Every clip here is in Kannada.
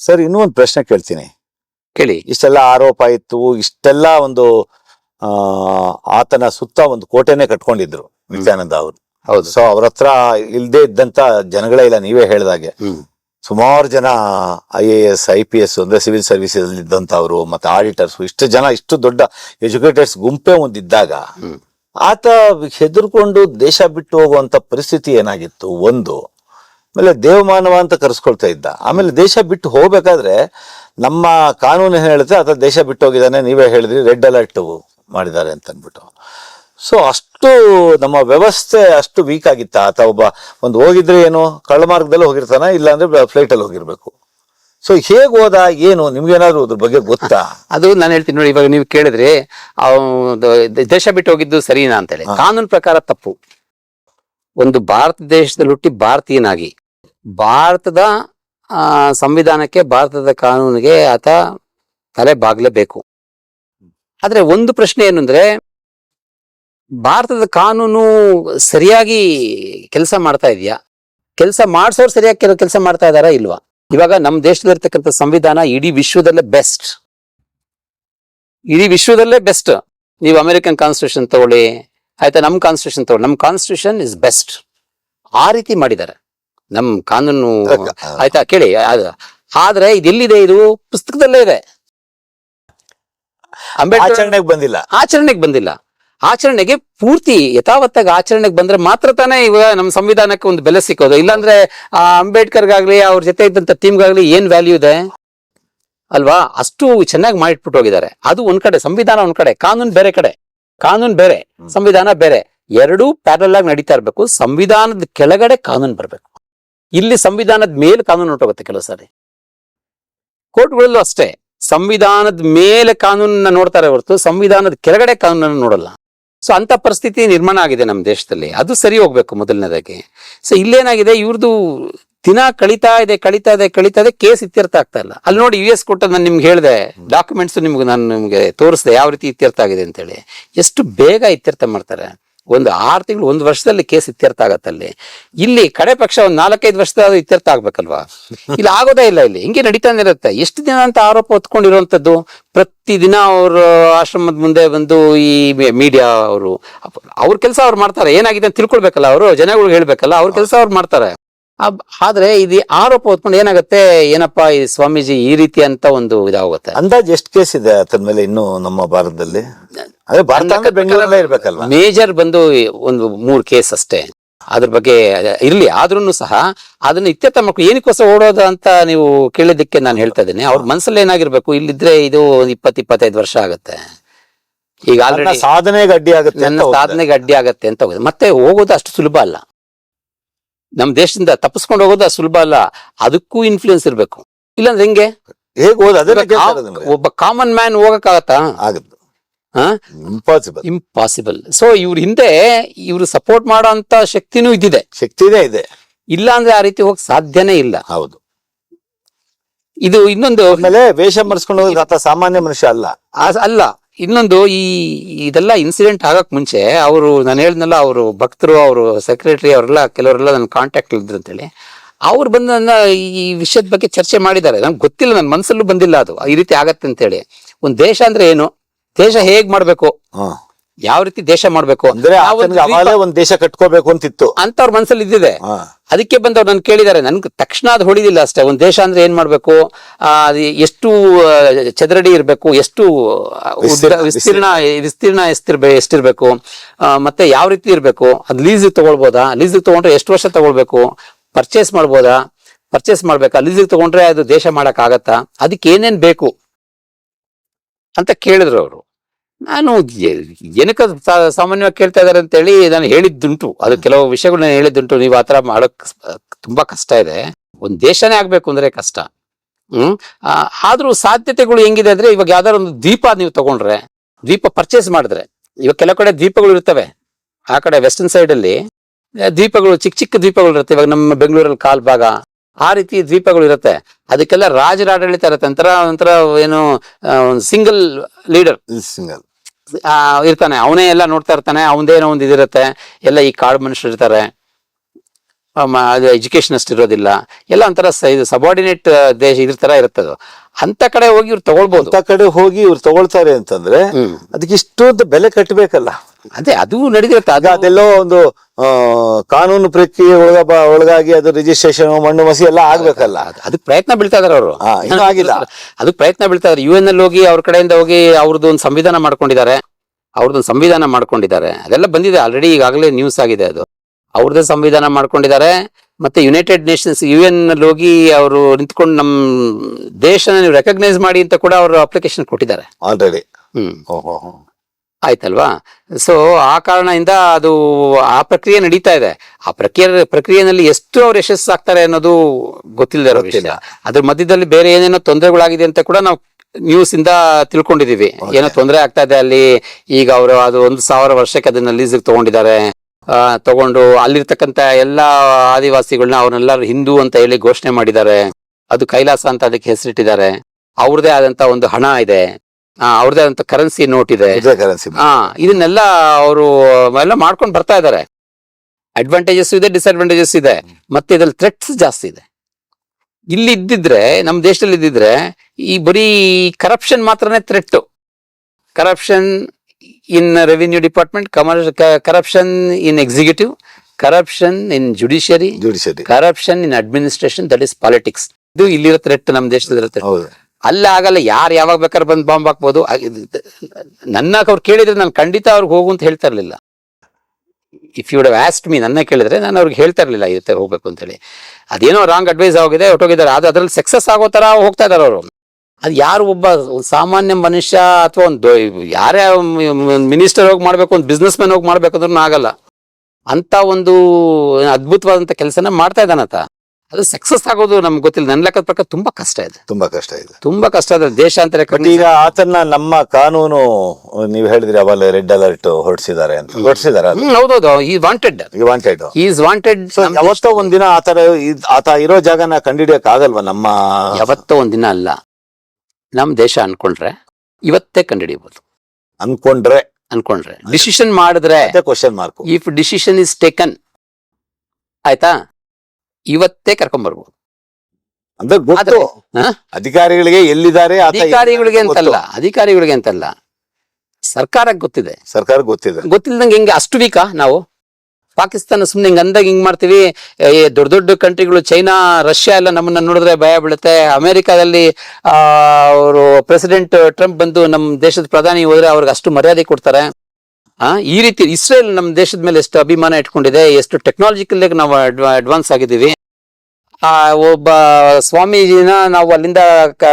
ಸರ್ ಇನ್ನೂ ಒಂದು ಪ್ರಶ್ನೆ ಕೇಳ್ತೀನಿ. ಕೇಳಿ. ಇಷ್ಟೆಲ್ಲ ಆರೋಪ ಇತ್ತು ಇಷ್ಟೆಲ್ಲ ಒಂದು ಆ ಆತನ ಸುತ್ತ ಒಂದು ಕೋಟೆನೆ ಕಟ್ಕೊಂಡಿದ್ರು ನಿತ್ಯಾನಂದ ಅವರು. ಹೌದು. ಸೊ ಅವ್ರ ಹತ್ರ ಇಲ್ದೇ ಇದ್ದಂತ ಜನಗಳೇ ಇಲ್ಲ ನೀವೇ ಹೇಳ್ದಾಗೆ. ಹ್ಮ್. ಸುಮಾರು ಜನ I A S I P S ಅಂದ್ರೆ ಸಿವಿಲ್ ಸರ್ವಿಸಸ್ ಇದ್ದಂತವ್ರು ಮತ್ತೆ ಆಡಿಟರ್ಸ್ ಇಷ್ಟು ಜನ ಇಷ್ಟು ದೊಡ್ಡ ಎಜುಕೇಟರ್ಸ್ ಗುಂಪೇ ಒಂದಿದ್ದಾಗ ಹ್ಮ್. ಆತ ಹೆದರ್ಕೊಂಡು ದೇಶ ಬಿಟ್ಟು ಹೋಗುವಂತ ಪರಿಸ್ಥಿತಿ ಏನಾಗಿತ್ತು? ಒಂದು ಆಮೇಲೆ ದೇವಮಾನವ ಅಂತ ಕರೆಸ್ಕೊಳ್ತಾ ಇದ್ದ. ಆಮೇಲೆ ದೇಶ ಬಿಟ್ಟು ಹೋಗ್ಬೇಕಾದ್ರೆ ನಮ್ಮ ಕಾನೂನು ಏನ್ ಹೇಳುತ್ತೆ ಅಥವಾ ದೇಶ ಬಿಟ್ಟು ಹೋಗಿದ್ದಾನೆ ನೀವೇ ಹೇಳಿದ್ರಿ ರೆಡ್ ಅಲರ್ಟ್ ಮಾಡಿದ್ದಾರೆ ಅಂತ ಅಂದ್ಬಿಟ್ಟು ಸೊ ಅಷ್ಟು ನಮ್ಮ ವ್ಯವಸ್ಥೆ ಅಷ್ಟು ವೀಕ್ ಆಗಿತ್ತ? ಆತ ಒಬ್ಬ ಒಂದು ಹೋಗಿದ್ರೆ ಏನು? ಕಳ್ಳ ಮಾರ್ಗದಲ್ಲಿ ಹೋಗಿರ್ತಾನ? ಇಲ್ಲಾಂದ್ರೆ ಫ್ಲೈಟ್ ಅಲ್ಲಿ ಹೋಗಿರ್ಬೇಕು. ಸೊ ಹೇಗ್ ಹೋದ? ಏನು? ನಿಮ್ಗೇನಾದ್ರು ಅದ್ರ ಬಗ್ಗೆ ಗೊತ್ತಾ? ಅದು ನಾನು ಹೇಳ್ತೀನಿ ನೋಡಿ ಇವಾಗ ನೀವು ಕೇಳಿದ್ರೆ ದೇಶ ಬಿಟ್ಟು ಹೋಗಿದ್ದು ಸರಿನಾ ಅಂತೇಳಿ. ಕಾನೂನು ಪ್ರಕಾರ ತಪ್ಪು. ಒಂದು ಭಾರತ ದೇಶದಲ್ಲಿ ಹುಟ್ಟಿ ಭಾರತೀಯನಾಗಿ ಭಾರತದ ಸಂವಿಧಾನಕ್ಕೆ ಭಾರತದ ಕಾನೂನಿಗೆ ಆತ ತಲೆ ಬಾಗ್ಲೇಬೇಕು. ಆದ್ರೆ ಒಂದು ಪ್ರಶ್ನೆ ಏನು ಅಂದ್ರೆ ಭಾರತದ ಕಾನೂನು ಸರಿಯಾಗಿ ಕೆಲಸ ಮಾಡ್ತಾ ಇದೆಯಾ? ಕೆಲಸ ಮಾಡಿಸೋರು ಸರಿಯಾಗಿ ಕೆಲಸ ಮಾಡ್ತಾ ಇದ್ದಾರಾ ಇಲ್ವಾ? ಇವಾಗ ನಮ್ಮ ದೇಶದಲ್ಲಿರ್ತಕ್ಕಂಥ ಸಂವಿಧಾನ ಇಡೀ ವಿಶ್ವದಲ್ಲೇ ಬೆಸ್ಟ್. ಇಡೀ ವಿಶ್ವದಲ್ಲೇ ಬೆಸ್ಟ್. ನೀವು ಅಮೆರಿಕನ್ ಕಾನ್ಸ್ಟಿಟ್ಯೂಷನ್ ತಗೊಳ್ಳಿ, ಆಯ್ತಾ ನಮ್ಮ ಕಾನ್ಸ್ಟಿಟ್ಯೂಷನ್ ತಗೊಳ್ಳಿ ನಮ್ಮ ಕಾನ್ಸ್ಟಿಟ್ಯೂಷನ್ ಇಸ್ ಬೆಸ್ಟ್. ಆ ರೀತಿ ಮಾಡಿದ್ದಾರೆ. ನಮ್ಮ ಕಾನೂನು ಆಯ್ತಾ ಕೇಳಿ ಅದು ಆದ್ರೆ ಇದೆಲ್ಲಿದೆ ಇದು ಪುಸ್ತಕದಲ್ಲೇ ಇದೆ. ಅಂಬೇಡ್ಕರ್ ಆಚರಣೆಗೆ ಬಂದಿಲ್ಲ. ಆಚರಣೆಗೆ ಬಂದಿಲ್ಲ. ಆಚರಣೆಗೆ ಪೂರ್ತಿ ಯಥಾವತ್ತಾಗಿ ಆಚರಣೆಗೆ ಬಂದ್ರೆ ಮಾತ್ರ ತಾನೇ ಇವಾಗ ನಮ್ಮ ಸಂವಿಧಾನಕ್ಕೆ ಒಂದು ಬೆಲೆ ಸಿಕ್ಕೋದು. ಇಲ್ಲಾಂದ್ರೆ ಅಂಬೇಡ್ಕರ್ಗಾಗ್ಲಿ ಅವ್ರ ಜೊತೆ ಇದ್ದಂತ ಟೀಮ್ಗಾಗ್ಲಿ ಏನ್ ವ್ಯಾಲ್ಯೂ ಇದೆ? ಅಲ್ವಾ? ಅಷ್ಟು ಚೆನ್ನಾಗಿ ಮಾಡಿಟ್ಬಿಟ್ಟು ಹೋಗಿದ್ದಾರೆ. ಅದು ಒಂದ್ ಕಡೆ ಸಂವಿಧಾನ ಒಂದ್ ಕಡೆ ಕಾನೂನು ಬೇರೆ ಕಡೆ. ಕಾನೂನು ಬೇರೆ ಸಂವಿಧಾನ ಬೇರೆ. ಎರಡೂ ಪ್ಯಾರಲ್ ಆಗಿ ನಡೀತಾ ಇರ್ಬೇಕು. ಸಂವಿಧಾನದ ಕೆಳಗಡೆ ಕಾನೂನು ಬರ್ಬೇಕು. ಇಲ್ಲಿ ಸಂವಿಧಾನದ ಮೇಲೆ ಕಾನೂನು ಹೊರಟೋಗುತ್ತೆ ಕೆಲವು ಸಾರಿ? ಕೋರ್ಟ್ಗಳಲ್ಲೂ ಅಷ್ಟೇ, ಸಂವಿಧಾನದ ಮೇಲೆ ಕಾನೂನನ್ನ ನೋಡ್ತಾರೆ ಹೊರತು ಸಂವಿಧಾನದ ಕೆಳಗಡೆ ಕಾನೂನನ್ನು ನೋಡಲ್ಲ. ಸೊ ಅಂತ ಪರಿಸ್ಥಿತಿ ನಿರ್ಮಾಣ ಆಗಿದೆ ನಮ್ಮ ದೇಶದಲ್ಲಿ. ಅದು ಸರಿ ಹೋಗ್ಬೇಕು ಮೊದಲನೇದಾಗಿ. ಸೊ ಇಲ್ಲೇನಾಗಿದೆ ಇವ್ರದ್ದು ದಿನ ಕಳೀತಾ ಇದೆ ಕಳೀತಾ ಇದೆ ಕಳೀತಾ ಇದೆ, ಕೇಸ್ ಇತ್ಯರ್ಥ ಆಗ್ತಾ ಇಲ್ಲ. ಅಲ್ಲಿ ನೋಡಿ ಯು ಎಸ್ ಕೊಟ್ಟ ನಾನು ನಿಮ್ಗೆ ಹೇಳಿದೆ ಡಾಕ್ಯುಮೆಂಟ್ಸ್ ನಿಮ್ಗೆ, ನಾನು ನಿಮ್ಗೆ ತೋರಿಸಿದೆ ಯಾವ ರೀತಿ ಇತ್ಯರ್ಥ ಆಗಿದೆ ಅಂತೇಳಿ. ಎಷ್ಟು ಬೇಗ ಇತ್ಯರ್ಥ ಮಾಡ್ತಾರೆ? ಒಂದು ಆರು ತಿಂಗಳು ಒಂದು ವರ್ಷದಲ್ಲಿ ಕೇಸ್ ಇತ್ಯರ್ಥ ಆಗತ್ತಲ್ಲಿ. ಇಲ್ಲಿ ಕಡೆ ಪಕ್ಷ ಒಂದು ನಾಲ್ಕೈದು ವರ್ಷದ ಇತ್ಯರ್ಥ ಆಗ್ಬೇಕಲ್ವಾ? ಇಲ್ಲಿ ಆಗೋದೇ ಇಲ್ಲ ಇಲ್ಲಿ. ಹಿಂಗೆ ನಡೀತಾನೆ ಇರುತ್ತೆ. ಎಷ್ಟು ದಿನ ಅಂತ ಆರೋಪ ಹೊತ್ಕೊಂಡಿರುವಂತದ್ದು ಪ್ರತಿದಿನ ಅವ್ರ ಆಶ್ರಮದ ಮುಂದೆ ಬಂದು ಈ ಮೀಡಿಯಾ ಅವರು, ಅವ್ರ ಕೆಲಸ ಅವ್ರು ಮಾಡ್ತಾರೆ. ಏನಾಗಿದೆ ಅಂತ ತಿಳ್ಕೊಳ್ಬೇಕಲ್ಲ ಅವರು? ಜನಗಳಿಗೆ ಹೇಳ್ಬೇಕಲ್ಲ, ಅವ್ರ ಕೆಲಸ ಅವ್ರು ಮಾಡ್ತಾರೆ. ಆದ್ರೆ ಇದು ಆರೋಪ ಹೊತ್ಕೊಂಡು ಏನಾಗುತ್ತೆ ಏನಪ್ಪಾ ಈ ಸ್ವಾಮೀಜಿ ಈ ರೀತಿ ಅಂತ ಒಂದು ಇದಾಗುತ್ತೆ? ಅಂದಾಜ್ ಎಷ್ಟು ಕೇಸ್ ಇದೆ ಆತನ ಮೇಲೆ ಇನ್ನು ನಮ್ಮ ಭಾರತದಲ್ಲಿ? ಅದೇ ಭಾರತ ಅಂದ್ರೆ ಬೆಂಗಳೂರಲ್ಲೇ ಇರ್ಬೇಕಲ್ವಾ? ಮೇಜರ್ ಬಂದು ಒಂದು ಮೂರ್ ಕೇಸ್ ಅಷ್ಟೇ. ಅದ್ರ ಬಗ್ಗೆ ಇರ್ಲಿ ಆದ್ರೂ ಸಹ ಅದನ್ನ ಇತ್ಯರ್ಥ ಮಕ್ಕಳು ಏನಕ್ಕೋಸ್ಕರ ಓಡೋದ ಅಂತ ನೀವು ಕೇಳಿದಕ್ಕೆ ನಾನು ಹೇಳ್ತಾ ಇದ್ದೀನಿ. ಅವ್ರ ಮನಸ್ಸಲ್ಲಿ ಏನಾಗಿರ್ಬೇಕು? ಇಲ್ಲಿದ್ರೆ ಇದು ಇಪ್ಪತ್ ಇಪ್ಪತ್ತೈದು ವರ್ಷ ಆಗುತ್ತೆ. ಈಗ ಆಲ್ರೆಡಿ ಸಾಧನೆಗೆ ಅಡ್ಡಿ ಆಗುತ್ತೆ ನನ್ನ ಸಾಧನೆಗೆ ಅಡ್ಡಿ ಆಗುತ್ತೆ ಅಂತ ಹೋಗೋದು ಮತ್ತೆ ಹೋಗೋದು ಅಷ್ಟು ಸುಲಭ ಅಲ್ಲ. ನಮ್ ದೇಶದಿಂದ ತಪ್ಪಿಸ್ಕೊಂಡು ಹೋಗೋದು ಸುಲಭ ಅಲ್ಲ. ಅದಕ್ಕೂ ಇನ್ಫ್ಲೂಯೆನ್ಸ್ ಇರಬೇಕು. ಇಲ್ಲಾಂದ್ರೆ ಹೆಂಗೆ? ಹೇಗ್ ಹೋದ ಒಬ್ಬ ಕಾಮನ್ ಮ್ಯಾನ್ ಹೋಗಕ್ಕಾಗತ್ತಾ? ಆಗುತ್ತೆ ಹಾ? ಇಂಪಾಸಿಬಲ್ ಇಂಪಾಸಿಬಲ್ ಸೊ ಇವ್ರ ಹಿಂದೆ ಇವ್ರು ಸಪೋರ್ಟ್ ಮಾಡೋ ಅಂತ ಶಕ್ತಿನೂ ಇದ್ದಿದೆ. ಶಕ್ತಿನೇ ಇದೆ. ಇಲ್ಲ ಅಂದ್ರೆ ಆ ರೀತಿ ಹೋಗಕ್ ಸಾಧ್ಯನೇ ಇಲ್ಲ. ಹೌದು. ಇದು ಇನ್ನೊಂದು ಆಮೇಲೆ ವೇಷ ಮರ್ಸ್ಕೊಂಡು ಆತ ಸಾಮಾನ್ಯ ಮನುಷ್ಯ ಅಲ್ಲ. ಅಲ್ಲ. ಇನ್ನೊಂದು ಈ ಇದೆಲ್ಲ ಇನ್ಸಿಡೆಂಟ್ ಆಗಕ್ ಮುಂಚೆ ಅವರು ನಾನು ಹೇಳಿದ್ನಲ್ಲ, ಅವರು ಭಕ್ತರು, ಅವರು ಸೆಕ್ರೆಟರಿ ಅವರೆಲ್ಲ, ಕೆಲವರೆಲ್ಲ ನನ್ನ ಕಾಂಟ್ಯಾಕ್ಟ್ ಇದ್ರು ಅಂತೇಳಿ. ಅವ್ರು ಬಂದು ನನ್ನ ಈ ವಿಷಯದ ಬಗ್ಗೆ ಚರ್ಚೆ ಮಾಡಿದ್ದಾರೆ. ನಂಗೆ ಗೊತ್ತಿಲ್ಲ ನನ್ನ ಮನಸ್ಸಲ್ಲೂ ಬಂದಿಲ್ಲ ಅದು. ಈ ರೀತಿ ಆಗತ್ತೆ ಅಂತೇಳಿ. ಒಂದು ದೇಶ ಅಂದ್ರೆ ಏನು? ದೇಶ ಹೇಗೆ ಮಾಡಬೇಕು. ಯಾವ ರೀತಿ ದೇಶ ಮಾಡ್ಬೇಕು? ಅಂದ್ರೆ ಒಂದ್ ದೇಶ ಕಟ್ಕೋಬೇಕು ಅಂತಿತ್ತು. ಅಂತ ಅವ್ರ ಮನಸ್ಸಲ್ಲಿ ಇದ್ದಿದೆ. ಅದಕ್ಕೆ ಬಂದವ್ರು ನನ್ ಕೇಳಿದ್ದಾರೆ ನನ್ಗೆ ತಕ್ಷಣ ಅದು ಹೊಡಿದಿಲ್ಲ ಅಷ್ಟೇ. ಒಂದ್ ದೇಶ ಅಂದ್ರೆ ಏನ್ ಮಾಡ್ಬೇಕು? ಎಷ್ಟು ಚದರಡಿ ಇರ್ಬೇಕು? ಎಷ್ಟು ವಿಸ್ತೀರ್ಣ- ವಿಸ್ತೀರ್ಣ. ವಿಸ್ತೀರ್ಣ ಎಷ್ಟಿರ್ಬೇ ಎಷ್ಟಿರ್ಬೇಕು? ಮತ್ತೆ ಯಾವ ರೀತಿ ಇರ್ಬೇಕು? ಅದ್ ಲೀಸ್ ತಗೊಳ್ಬೋದಾ? ಲೀಸ್ ತಗೊಂಡ್ರೆ ಎಷ್ಟು ವರ್ಷ ತಗೊಳ್ಬೇಕು? ಪರ್ಚೇಸ್ ಮಾಡ್ಬೋದಾ? ಪರ್ಚೇಸ್ ಮಾಡ್ಬೇಕಾ? ಲೀಸ್ ತಗೊಂಡ್ರೆ ಅದು ದೇಶ ಮಾಡಕ್ ಆಗತ್ತಾ? ಅದಕ್ಕೆ ಏನೇನ್ ಬೇಕು? ಅಂತ ಕೇಳಿದ್ರು ಅವರು. ನಾನು ಏನಕ್ಕೆ ಸಾಮಾನ್ಯವಾಗಿ ಕೇಳ್ತಾ ಇದಾರೆ ಅಂತೇಳಿ ನಾನು ಹೇಳಿದ್ದುಂಟು. ಅದು ಕೆಲವು ವಿಷಯಗಳು ನಾನು ಹೇಳಿದ್ದುಂಟು. ನೀವು ಮಾಡೋಕ್ ಸ್- ತುಂಬಾ ಕಷ್ಟ ಇದೆ. ಒಂದು ದೇಶನೇ ಆಗ್ಬೇಕು ಅಂದ್ರೆ ಕಷ್ಟ. ಹ್ಮ್? ಆದರೂ ಸಾಧ್ಯತೆಗಳು ಹೆಂಗಿದೆ ಅಂದ್ರೆ ಇವಾಗ ಯಾವ್ದಾದ್ರು ಒಂದು ದ್ವೀಪ ನೀವು ತಗೊಂಡ್ರೆ ದ್ವೀಪ ಪರ್ಚೇಸ್ ಮಾಡಿದ್ರೆ ಇವಾಗ ಕೆಲವು ಕಡೆ ದ್ವೀಪಗಳು ಇರ್ತವೆ. ಆ ಕಡೆ ವೆಸ್ಟರ್ನ್ ಸೈಡ್ ಅಲ್ಲಿ ದೀಪಗಳು ಚಿಕ್ಕ ಚಿಕ್ಕ ದ್ವೀಪಗಳು ಇರುತ್ತೆ. ಇವಾಗ ನಮ್ಮ ಬೆಂಗಳೂರಲ್ಲಿ ಕಾಲ್ ಭಾಗ ಆ ರೀತಿ ದ್ವೀಪಗಳು ಇರುತ್ತೆ. ಅದಕ್ಕೆಲ್ಲ ರಾಜರ ಆಡಳಿತ ಇರುತ್ತೆ. ಒಂಥರ ಒಂಥರ ಏನು ಸಿಂಗಲ್ ಲೀಡರ್ ಸಿಂಗಲ್ ಆ, ಇರ್ತಾನೆ. ಅವನೇ ಎಲ್ಲ ನೋಡ್ತಾ ಇರ್ತಾನೆ. ಅವನದೇನೋ ಒಂದು ಇದಿರುತ್ತೆ. ಎಲ್ಲ ಈ ಕಾಡು ಮನುಷ್ಯರು ಇರ್ತಾರೆ. ಅದು ಎಜುಕೇಶನ್ ಅಷ್ಟು ಇರೋದಿಲ್ಲ. ಎಲ್ಲ ಒಂಥರ ಇದು ಸಬಾರ್ಡಿನೇಟ್ ದೇಶ ಇದ್ರ ತರ ಇರುತ್ತದು ಅಂತ ಕಡೆ ಹೋಗಿ ಇವ್ರು ತಗೊಳ್ಬಹುದು ಅಂತ ಕಡೆ ಹೋಗಿ ಇವ್ರು ತಗೊಳ್ತಾರೆ ಅಂತಂದ್ರೆ. ಅದಕ್ಕೆ ಇಷ್ಟೊಂದು ಬೆಲೆ ಕಟ್ಟಬೇಕಲ್ಲ ಅದೇ ಅದು ನಡೆದಿರುತ್ತೆ ಅದು ಅದೆಲ್ಲೋ ಒಂದು ಕಾನೂನು ಪ್ರಕ್ರಿಯೆ ಒಳಗ ಒಳಗಾಗಿ ಅದು ರಿಜಿಸ್ಟ್ರೇಷನ್ ಮಣ್ಣು ಮಸಿ ಎಲ್ಲ ಆಗ್ಬೇಕಲ್ಲ. ಅದ್- ಅದಕ್ಕೆ ಪ್ರಯತ್ನ ಬೀಳ್ತಾ ಇದಾರೆ ಅವರು. ಆಗಿಲ್ಲ. ಅದಕ್ಕೆ ಪ್ರಯತ್ನ ಬೀಳ್ತಾ ಇದಾರೆ. ಯು ಎನ್ ಅಲ್ಲಿ ಹೋಗಿ ಅವ್ರ ಕಡೆಯಿಂದ ಹೋಗಿ ಅವ್ರದ್ದು ಒಂದು ಸಂವಿಧಾನ ಮಾಡ್ಕೊಂಡಿದ್ದಾರೆ. ಅವ್ರದ್ದು ಸಂವಿಧಾನ ಮಾಡ್ಕೊಂಡಿದ್ದಾರೆ. ಅದೆಲ್ಲ ಬಂದಿದೆ. ಆಲ್ರೆಡಿ ಈಗಾಗಲೇ ನ್ಯೂಸ್ ಆಗಿದೆ ಅದು. ಅವ್ರದ್ದೇ ಸಂವಿಧಾನ ಮಾಡ್ಕೊಂಡಿದ್ದಾರೆ. ಮತ್ತೆ ಯುನೈಟೆಡ್ ನೇಷನ್ಸ್ ಯು ಎನ್ ಅಲ್ಲಿ ಹೋಗಿ ಅವರು ನಿಂತ್ಕೊಂಡು ನಮ್ಮ ದೇಶನ ನೀವು ರೆಕಗ್ನೈಸ್ ಮಾಡಿ ಅಂತ ಕೂಡ ಅವರು ಅಪ್ಲಿಕೇಶನ್ ಕೊಟ್ಟಿದ್ದಾರೆ. ಆಲ್ರೆಡಿ ಹ್ಮ್. ಓಹೋ ಆಯ್ತಲ್ವಾ? ಸೊ ಆ ಕಾರಣದಿಂದ ಅದು ಆ ಪ್ರಕ್ರಿಯೆ ನಡೀತಾ ಇದೆ. ಆ ಪ್ರಕ್ರಿಯೆ ಪ್ರಕ್ರಿಯೆನಲ್ಲಿ ಎಷ್ಟು ಅವ್ರು ಯಶಸ್ಸಾಗ್ತಾರೆ ಅನ್ನೋದು ಗೊತ್ತಿಲ್ಲದೆ ಇರೋ ವಿಷಯ. ಅದ್ರ ಮಧ್ಯದಲ್ಲಿ ಬೇರೆ ಏನೇನೋ ತೊಂದರೆಗಳಾಗಿದೆ ಅಂತ ಕೂಡ ನಾವು ನ್ಯೂಸ್ ಇಂದ ತಿಳ್ಕೊಂಡಿದೀವಿ ಏನೋ ತೊಂದರೆ ಆಗ್ತಾ ಇದೆ ಅಲ್ಲಿ ಈಗ ಅವರು ಅದು ಒಂದು ಸಾವಿರ ವರ್ಷಕ್ಕೆ ಅದನ್ನ ಲೀಸಿಗೆ ತಗೊಂಡಿದ್ದಾರೆ. ಆ, ತಗೊಂಡು ಅಲ್ಲಿರ್ತಕ್ಕಂತ ಎಲ್ಲಾ ಆದಿವಾಸಿಗಳನ್ನ ಅವ್ರನ್ನೆಲ್ಲರೂ ಹಿಂದೂ ಅಂತ ಹೇಳಿ ಘೋಷಣೆ ಮಾಡಿದ್ದಾರೆ. ಅದು ಕೈಲಾಸ ಅಂತ ಅದಕ್ಕೆ ಹೆಸರಿಟ್ಟಿದ್ದಾರೆ. ಅವ್ರದೇ ಆದಂತ ಒಂದು ಹಣ ಇದೆ. ಅವ್ರದೇ ಆದಂತ ಕರೆನ್ಸಿ ನೋಟ್ ಇದೆ. ಕರೆನ್ಸಿ ಹಾ ಇದನ್ನೆಲ್ಲ ಅವರು ಎಲ್ಲ ಮಾಡ್ಕೊಂಡು ಬರ್ತಾ ಇದ್ದಾರೆ. ಅಡ್ವಾಂಟೇಜಸ್ ಇದೆ ಡಿಸ್ಅಡ್ವಾಂಟೇಜಸ್ ಇದೆ. ಮತ್ತೆ ಇದ್ರಲ್ಲಿ ಥ್ರೆಟ್ಸ್ ಜಾಸ್ತಿ ಇದೆ. ಇಲ್ಲಿ ಇದ್ದಿದ್ರೆ ನಮ್ಮ ದೇಶದಲ್ಲಿ ಇದ್ದಿದ್ರೆ ಈ ಬರೀ ಕರಪ್ಷನ್ ಮಾತ್ರನೇ threat corruption in revenue department Qamar corruption in executive corruption in judiciary judiciary corruption in administration that is politics ಇದು ಇಲ್ಲಿರೋ ಥ್ರೆಟ್ ನಮ್ಮ ದೇಶದಲ್ಲಿ ಇರುತ್ತೆ ಹೌದು. ಅಲ್ಲ ಆಗಲ್ಲ, ಯಾರು ಯಾವಾಗ ಬೇಕಾದ್ರೆ ಬಂದು ಬಾಂಬ್ ಹಾಕ್ಬೋದು. ನನ್ನ ಅವ್ರು ಕೇಳಿದ್ರೆ ನಾನು ಖಂಡಿತ ಅವ್ರಿಗೆ ಹೋಗು ಅಂತ ಹೇಳ್ತಾ ಇರಲಿಲ್ಲ. ಇಫ್ ಯು ಆಸ್ಟ್ ಮೀ ನನ್ನ ಕೇಳಿದ್ರೆ ನಾನು ಅವ್ರಿಗೆ ಹೇಳ್ತಾ ಇರಲಿಲ್ಲ ತರ ಹೋಗ್ಬೇಕು ಅಂತೇಳಿ ಅದೇನೋ ರಾಂಗ್ ಅಡ್ವೈಸ್ ಆಗಿದೆ ಹೊಟ್ಟೋಗಿದ್ದಾರೆ ಅದು ಅದ್ರಲ್ಲಿ ಸಕ್ಸಸ್ ಆಗೋ ಥರ ಹೋಗ್ತಾ ಇದಾರೆ ಅವರು. ಅದು ಯಾರು ಒಬ್ಬ ಸಾಮಾನ್ಯ ಮನುಷ್ಯ ಅಥವಾ ಒಂದು ಯಾರೇ ಮಿನಿಸ್ಟರ್ ಹೋಗಿ ಮಾಡಬೇಕು, ಒಂದು ಬಿಸ್ನೆಸ್ ಮ್ಯಾನ್ ಹೋಗಿ ಮಾಡ್ಬೇಕು ಅಂದ್ರೂ ಆಗಲ್ಲ. ಅಂತ ಒಂದು ಅದ್ಭುತವಾದಂಥ ಕೆಲಸನ ಮಾಡ್ತಾ ಇದ್ದಾನತ. ಅದು ಸಕ್ಸಸ್ ಆಗೋದು ನಮ್ಗೆ ಗೊತ್ತಿಲ್ಲ. ನನ್ನ ಲೆಕ್ಕದ ಪ್ರಕಾರ ತುಂಬಾ ಕಷ್ಟ ಇದೆ. ತುಂಬಾ ಕಷ್ಟ ಇದೆ. ತುಂಬಾ ಕಷ್ಟ ಇದೆ ದೇಶಾಂತರ ಬಟ್ ಈಗ ಆತನ ನಮ್ಮ ಕಾನೂನು ನೀವು ಹೇಳಿದ್ರಿ ಅವಲ್ಲ ರೆಡ್ ಅಲರ್ಟ್ ಹೊರಡಿಸಿದ್ದಾರೆ ಅಂತ. ಹೊರಡಿಸಿದಾರೆ ಹೌದೌದು. ಈ ವಾಂಟೆಡ್ ವಾಂಟೆಡ್ ಈಸ್ ವಾಂಟೆಡ್ ಯಾವತ್ತೋ ಒಂದಿನ ಆತರ ಆತ ಇರೋ ಜಾಗನ ಕಂಡಿಡಿಯಕ್ ಆಗಲ್ವಾ ನಮ್ಮ ಯಾವತ್ತೋ ಒಂದಿನ ಅಲ್ಲ. ನಮ್ ದೇಶ ಅನ್ಕೊಂಡ್ರೆ ಇವತ್ತೇ ಕಂಡುಹಿಡಿಯಬಹುದು ಅನ್ಕೊಂಡ್ರೆ. ಅನ್ಕೊಂಡ್ರೆ. ಡಿಸಿಷನ್ ಮಾಡಿದ್ರೆ question mark if decision is taken ಆಯ್ತಾ? ಇವತ್ತೇ ಕರ್ಕೊಂಡ್ಬರ್ಬೋದು ಅಂದ್ರೆ ಗೊತ್ತು. ಆದ್ರೆ ಹ? ಅಧಿಕಾರಿಗಳಿಗೆ ಎಲ್ಲಿದ್ದಾರೆ ಆತ ಅಧಿಕಾರಿಗಳಿಗೆ ಗೊತ್ತು. ಅಂತಲ್ಲ ಅಧಿಕಾರಿಗಳಿಗೆ ಅಂತಲ್ಲ ಸರ್ಕಾರಕ್ಕೆ ಗೊತ್ತಿದೆ. ಸರ್ಕಾರ ಗೊತ್ತಿದೆ. ಗೊತ್ತಿಲ್ದಂಗೆ ಹಿಂಗೆ ಅಷ್ಟು ವೀಕಾ ನಾವು? ಪಾಕಿಸ್ತಾನ ಸುಮ್ನೆ ಹಿಂಗ್ ಅಂದಾಗ ಹಿಂಗ್ ಮಾಡ್ತೀವಿ ಏ, ದೊಡ್ಡ ದೊಡ್ಡ ಕಂಟ್ರಿಗಳು ಚೈನಾ ರಷ್ಯಾ ಎಲ್ಲ ನಮ್ಮನ್ನ ನೋಡಿದ್ರೆ ಭಯ ಬೀಳುತ್ತೆ. ಅಮೆರಿಕಾದಲ್ಲಿ ಅವರು ಪ್ರೆಸಿಡೆಂಟ್ ಟ್ರಂಪ್ ಬಂದು ನಮ್ಮ ದೇಶದ ಪ್ರಧಾನಿ ಹೋದ್ರೆ ಅವ್ರಿಗೆ ಅಷ್ಟು ಮರ್ಯಾದೆ ಕೊಡ್ತಾರೆ. ಈ ರೀತಿ ಇಸ್ರೇಲ್ ನಮ್ಮ ದೇಶದ ಮೇಲೆ ಎಷ್ಟು ಅಭಿಮಾನ ಇಟ್ಕೊಂಡಿದೆ ಎಷ್ಟು ಟೆಕ್ನಾಲಜಿಕಲ್ ನಾವು ಅಡ್ವಾನ್ಸ್ ಆಗಿದ್ದೀವಿ. ಆ ಒಬ್ಬ ಸ್ವಾಮೀಜಿನ ನಾವು ಅಲ್ಲಿಂದ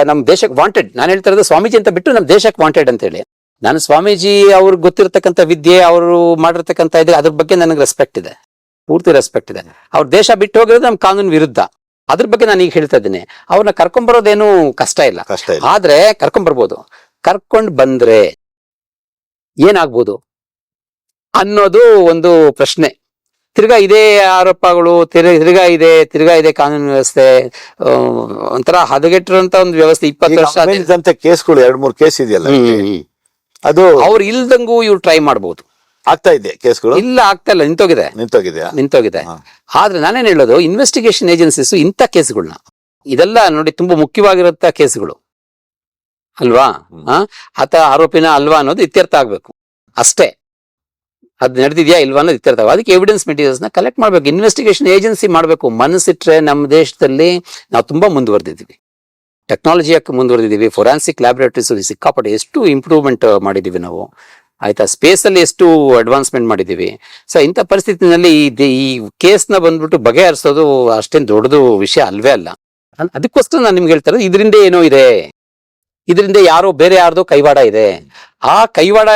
ನಮ್ಮ ದೇಶಕ್ಕೆ ವಾಂಟೆಡ್ ನಾನು ಹೇಳ್ತಾ ಇರೋದು ಸ್ವಾಮೀಜಿ ಅಂತ ಬಿಟ್ಟು ನಮ್ಮ ದೇಶಕ್ಕೆ ವಾಂಟೆಡ್ ಅಂತ ಹೇಳಿ. ನಾನು ಸ್ವಾಮೀಜಿ ಅವ್ರಿಗೆ ಗೊತ್ತಿರತಕ್ಕಂಥ ವಿದ್ಯೆ ಅವರು ಮಾಡಿರ್ತಕ್ಕಂಥ ಇದೆ ಅದ್ರ ಬಗ್ಗೆ ನನಗೆ ರೆಸ್ಪೆಕ್ಟ್ ಇದೆ. ಪೂರ್ತಿ ರೆಸ್ಪೆಕ್ಟ್ ಇದೆ. ಅವ್ರ ದೇಶ ಬಿಟ್ಟು ಹೋಗಿರೋದು ನಮ್ಮ ಕಾನೂನು ವಿರುದ್ಧ. ಅದ್ರ ಬಗ್ಗೆ ನಾನು ಈಗ ಹೇಳ್ತಾ ಇದ್ದೀನಿ. ಅವ್ರನ್ನ ಕರ್ಕೊಂಬರೋದೇನು ಕಷ್ಟ ಇಲ್ಲ. ಕಷ್ಟ ಇಲ್ಲ. ಆದ್ರೆ ಕರ್ಕೊಂಡ್ ಬರ್ಬೋದು. ಕರ್ಕೊಂಡ್ ಬಂದ್ರೆ ಏನಾಗ್ಬೋದು? ಅನ್ನೋದು ಒಂದು ಪ್ರಶ್ನೆ. ತಿರ್ಗಾ ಇದೇ ಆರೋಪಗಳು ತಿರ್ಗಾ ಇದೆ ತಿರ್ಗಾ ಇದೆ ಕಾನೂನು ವ್ಯವಸ್ಥೆ ಒಂಥರ ಹದಗೆಟ್ಟಿರುವಂತ ಒಂದು ವ್ಯವಸ್ಥೆ ಇಪ್ಪತ್ತು ವರ್ಷ ಕೇಸ್ಗಳು ಎರಡ್ ಮೂರು ಕೇಸ್ ಇದೆಯಲ್ಲ. ಅದು ಅವ್ರು ಇಲ್ದಂಗೂ ಇವ್ರು ಟ್ರೈ ಮಾಡಬಹುದು ಆಗ್ತಾ ಇದೆ ಕೇಸ್ಗಳು? ಇಲ್ಲ ಆಗ್ತಾ ಇಲ್ಲ ನಿಂತೋಗಿದೆ. ನಿಂತೋಗಿದೆ. ನಿಂತೋಗಿದೆ. ಆದ್ರೆ ನಾನೇನ್ ಹೇಳೋದು ಇನ್ವೆಸ್ಟಿಗೇಷನ್ ಏಜೆನ್ಸೀಸ್ ಇಂಥ ಕೇಸ್ಗಳನ್ನ ಇದೆಲ್ಲ ನೋಡಿ ತುಂಬಾ ಮುಖ್ಯವಾಗಿರುತ್ತ ಕೇಸ್ಗಳು. ಅಲ್ವಾ? ಆತ ಆರೋಪಿನ ಅಲ್ವಾ ಅನ್ನೋದು ಇತ್ಯರ್ಥ ಆಗ್ಬೇಕು. ಅಷ್ಟೇ. ಅದ್ ನಡೆದಿದ್ಯಾ ಇಲ್ವಾ ಅನ್ನೋದು ಅದಕ್ಕೆ ಎವಿಡೆನ್ಸ್ ಮೆಟೀರಿಯಲ್ಸ್ನ ಕಲೆಕ್ಟ್ ಮಾಡ್ಬೇಕು. ಇನ್ವೆಸ್ಟಿಗೇಷನ್ ಏಜೆನ್ಸಿ ಮಾಡ್ಬೇಕು. ಮನಸ್ಸಿಟ್ರೆ ನಮ್ಮ ದೇಶದಲ್ಲಿ ನಾವು ತುಂಬಾ ಮುಂದುವರೆದಿದ್ದೀವಿ. ಟೆಕ್ನಾಲಜಿಯಕ್ಕೆ ಮುಂದುವರೆದಿದ್ದೀವಿ. ಫೊರಾನ್ಸಿಕ್ ಲ್ಯಾಬೊರೇಟರೀಸ್ ಸಿಕ್ಕಾಪಟ್ಟೆ ಎಷ್ಟು ಇಂಪ್ರೂವ್ಮೆಂಟ್ ಮಾಡಿದ್ದೀವಿ ನಾವು. ಆಯ್ತಾ? ಸ್ಪೇಸ್ ಅಲ್ಲಿ ಎಷ್ಟು ಅಡ್ವಾನ್ಸ್ಮೆಂಟ್ ಮಾಡಿದ್ದೀವಿ. ಸೊ ಇಂಥ ಪರಿಸ್ಥಿತಿನಲ್ಲಿ ಈ ಕೇಸ್ನ ಬಂದ್ಬಿಟ್ಟು ಬಗೆಹರಿಸೋದು ಅಷ್ಟೇನು ದೊಡ್ಡದು ವಿಷಯ ಅಲ್ವೇ ಅಲ್ಲ. ಅದಕ್ಕೋಸ್ಕರ ನಾನು ನಿಮ್ಗೆ ಹೇಳ್ತಾರೆ ಇದರಿಂದ ಏನೋ ಇದೆ. ಇದರಿಂದ ಯಾರೋ ಬೇರೆ ಯಾರ್ದೋ ಕೈವಾಡ ಇದೆ. ಆ ಕೈವಾಡ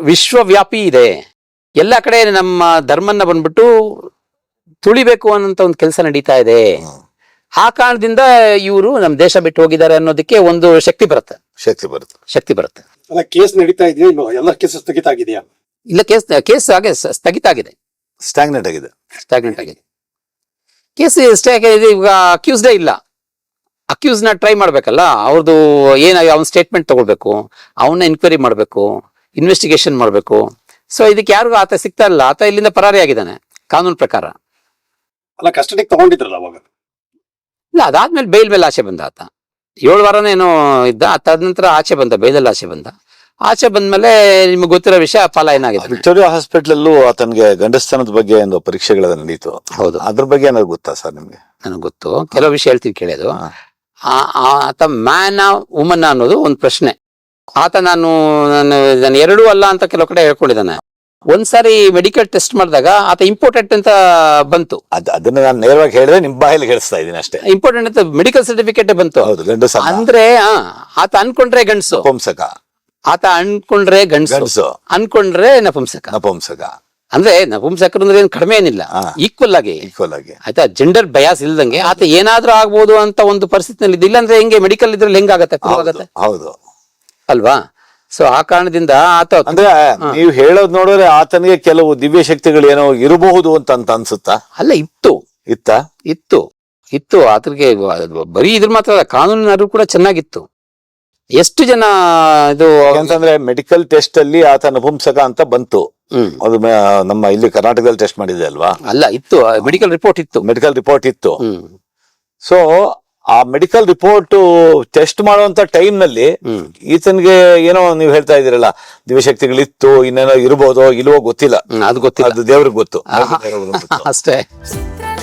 ವಿಶ್ವವ್ಯಾಪಿ ಇದೆ. ಎಲ್ಲ ಕಡೆ ನಮ್ಮ ಧರ್ಮನ್ನ ಬಂದ್ಬಿಟ್ಟು ತುಳಿಬೇಕು ಅನ್ನೋಂತ ಒಂದು ಕೆಲಸ ನಡೀತಾ ಇದೆ. ಆ ಕಾರಣದಿಂದ ಇವರು ನಮ್ಮ ದೇಶ ಬಿಟ್ಟು ಹೋಗಿದ್ದಾರೆ ಅನ್ನೋದಕ್ಕೆ ಒಂದು ಶಕ್ತಿ ಬರುತ್ತೆ. ಶಕ್ತಿ ಬರುತ್ತೆ. ಶಕ್ತಿ ಬರುತ್ತೆ. ಅಲ್ಲ ಕೇಸ್ ನಡೀತಾ ಇದೆಯಾ ಎಲ್ಲ ಕೇಸ್ ಸ್ಥಗಿತ ಆಗಿದೆಯಾ? ಇಲ್ಲ ಕೇಸ್ ಕೇಸ್ ಹಾಗೆ ಸ- ಸ್ಥಗಿತ ಆಗಿದೆ. ಸ್ಟಾಗ್ನೆಂಟ್ ಆಗಿದೆ. ಸ್ಟಾಗ್ನೆಂಟ್ ಆಗಿದೆ. ಕೇಸ್ ಎಷ್ಟೇ ಆಗಿದೆ. ಇವಾಗ ಅಕ್ಯೂಸ್ಡೇ ಇಲ್ಲ. ಅಕ್ಯೂಸ್ನ ಟ್ರೈ ಮಾಡ್ಬೇಕಲ್ಲ ಅವ್ರದ್ದು ಏನಾಗಿ ಅವ್ನ ಸ್ಟೇಟ್ಮೆಂಟ್ ತಗೊಳ್ಬೇಕು ಅವನ್ನ ಎನ್ಕ್ವೈರಿ ಮಾಡಬೇಕು ಇನ್ವೆಸ್ಟಿಗೇಷನ್ ಮಾಡಬೇಕು. ಸೊ ಇದಕ್ಕೆ ಯಾರಿಗೂ ಆತ ಸಿಗ್ತಾ ಇಲ್ಲ ಆತ ಇಲ್ಲಿಂದ ಪರಾರಿ ಆಗಿದ್ದಾನೆ ಕಾನೂನು ಪ್ರಕಾರ. ಅಲ್ಲ ಕಸ್ಟಡಿಗೆ ತಗೊಂಡಿದ್ರಲ್ಲ ಅವಾಗ? ಇಲ್ಲ ಅದಾದ್ಮೇಲೆ ಬೇಲ್ ಮೇಲೆ ಆಚೆ ಬಂದ ಆತ. ಏಳು ವಾರನೇನೋ ಇದ್ದ ತದನಂತರ ನಂತರ ಆಚೆ ಬಂದ ಬೇಲಲ್ಲಿ ಆಚೆ ಬಂದ. ಆಚೆ ಬಂದ್ಮೇಲೆ ನಿಮ್ಗೆ ಗೊತ್ತಿರೋ ವಿಷಯ ಫಲ ಏನಾಗಿದೆ ವಿಕ್ಟೋರಿಯಾ ಹಾಸ್ಪಿಟಲ್ ಆತನಿಗೆ ಗಂಡಸ್ತನದ ಬಗ್ಗೆ ಒಂದು ಪರೀಕ್ಷೆಗಳೆಲ್ಲ ನಡೀತು. ಹೌದು. ಅದ್ರ ಬಗ್ಗೆ ಏನಾದ್ರು ಗೊತ್ತಾ ಸರ್ ನಿಮ್ಗೆ? ನನಗೆ ಗೊತ್ತು. ಕೆಲವು ವಿಷಯ ಹೇಳ್ತೀನಿ ಕೇಳೋದು ಆತ ಮ್ಯಾನ್ ವುಮನ್ ಅನ್ನೋದು ಒಂದು ಪ್ರಶ್ನೆ. ಆತ ನಾನು ನಾನು ನಾನು ಎರಡೂ ಅಲ್ಲ ಅಂತ ಕೆಲವು ಕಡೆ ಹೇಳ್ಕೊಂಡಿದ್ದಾನೆ. ಒಂದ್ಸಾರಿ ಮೆಡಿಕಲ್ ಟೆಸ್ಟ್ ಮಾಡಿದಾಗ ಆತ ಇಂಪಾರ್ಟೆಂಟ್ ಅಂತ ಬಂತು. ಅದ್ ಅದನ್ನ ನಾನು ನೇರವಾಗಿ ಹೇಳಿದ್ರೆ ನಿಮ್ಮ ಬಾಯಲ್ಲಿ ಹೇಳಿಸ್ತಾ ಇದ್ದೀನಿ ಅಷ್ಟೇ. ಇಂಪಾರ್ಟೆಂಟ್ ಅಂತ ಮೆಡಿಕಲ್ ಸರ್ಟಿಫಿಕೇಟ್ ಬಂತು. ಹೌದು ಗಂಡಸ ಅಂದ್ರೆ ಆ, ಆತ ಅನ್ಕೊಂಡ್ರೆ ಗಂಡಸು. ಪುಂಸಕ ಆತ ಅನ್ಕೊಂಡ್ರೆ ಗಂಡಸು. ಅನ್ಕೊಂಡ್ರೆ ನಪುಂಸಕ. ನಪುಂಸಕ. ಅಂದ್ರೆ ನಪುಂಸಕರು ಅಂದ್ರೆ ಏನ್ ಕಡಿಮೆ ಏನಿಲ್ಲ ಈಕ್ವಲ್ ಆಗಿ. ಈಕ್ವಲ್ ಆಗಿ. ಆಯ್ತಾ? ಜೆಂಡರ್ ಬಯಾಸ್ ಇಲ್ದಂಗೆ ಆತ ಏನಾದ್ರೂ ಆಗ್ಬೋದು ಅಂತ ಒಂದು ಪರಿಸ್ಥಿತಿನಲ್ಲಿ ಇಲ್ಲ ಅಂದ್ರೆ ಹೆಂಗೆ ಮೆಡಿಕಲ್ ಇದ್ರಲ್ಲಿ ಹೆಂಗಾಗತ್ತೆ ಹೌದು ಆಗತ್ತೆ? ಹೌದು. ಅಲ್ವಾ? ಸೊ ಆ ಕಾರಣದಿಂದ ಆತ ಅಂದ್ರೆ ನೀವು ಹೇಳೋದ್ ನೋಡಿದ್ರೆ ಆತನಿಗೆ ಕೆಲವು ದಿವ್ಯ ಶಕ್ತಿಗಳು ಏನೋ ಇರಬಹುದು ಅಂತ ಅಂತ ಅನ್ಸುತ್ತಾ? ಅಲ್ಲ ಇತ್ತು. ಇತ್ತ? ಇತ್ತು. ಇತ್ತು. ಆತನಿಗೆ ಬರೀ ಇದ್ರ ಮಾತ್ರ ಕಾನೂನಿನ ಅರಿವು ಕೂಡ ಚೆನ್ನಾಗಿತ್ತು. ಎಷ್ಟು ಜನ ಇದು ಯಾಕಂತಂದ್ರೆ ಮೆಡಿಕಲ್ ಟೆಸ್ಟ್ ಅಲ್ಲಿ ಆತ ನಪುಂಸಕ ಅಂತ ಬಂತು. ಅದು ಮ- ನಮ್ಮ ಇಲ್ಲಿ ಕರ್ನಾಟಕದಲ್ಲಿ ಟೆಸ್ಟ್ ಮಾಡಿದೆ ಅಲ್ವಾ? ಅಲ್ಲ ಇತ್ತು. ಮೆಡಿಕಲ್ ರಿಪೋರ್ಟ್ ಇತ್ತು. ಮೆಡಿಕಲ್ ರಿಪೋರ್ಟ್ ಇತ್ತು. ಹ್ಮ್. ಸೊ ಆ ಮೆಡಿಕಲ್ ರಿಪೋರ್ಟ್ ಟೆಸ್ಟ್ ಮಾಡುವಂತ ಟೈಮ್ನಲ್ಲಿ ಹ್ಮ್. ಈತನ್ಗೆ ಏನೋ ನೀವು ಹೇಳ್ತಾ ಇದೀರಲ್ಲ ದಿವ್ಯಶಕ್ತಿಗಳಿತ್ತು ಇನ್ನೇನೋ ಇರ್ಬೋದೋ ಇಲ್ವೋ ಗೊತ್ತಿಲ್ಲ. ಹ್ಮ್, ಅದು ಗೊತ್ತಿಲ್ಲ. ಅದು ದೇವ್ರಿಗೆ ಗೊತ್ತು. ದೇವ್ರಿಗೆ ಗೊತ್ತು. ಅಷ್ಟೇ. ಚಿತ್ರ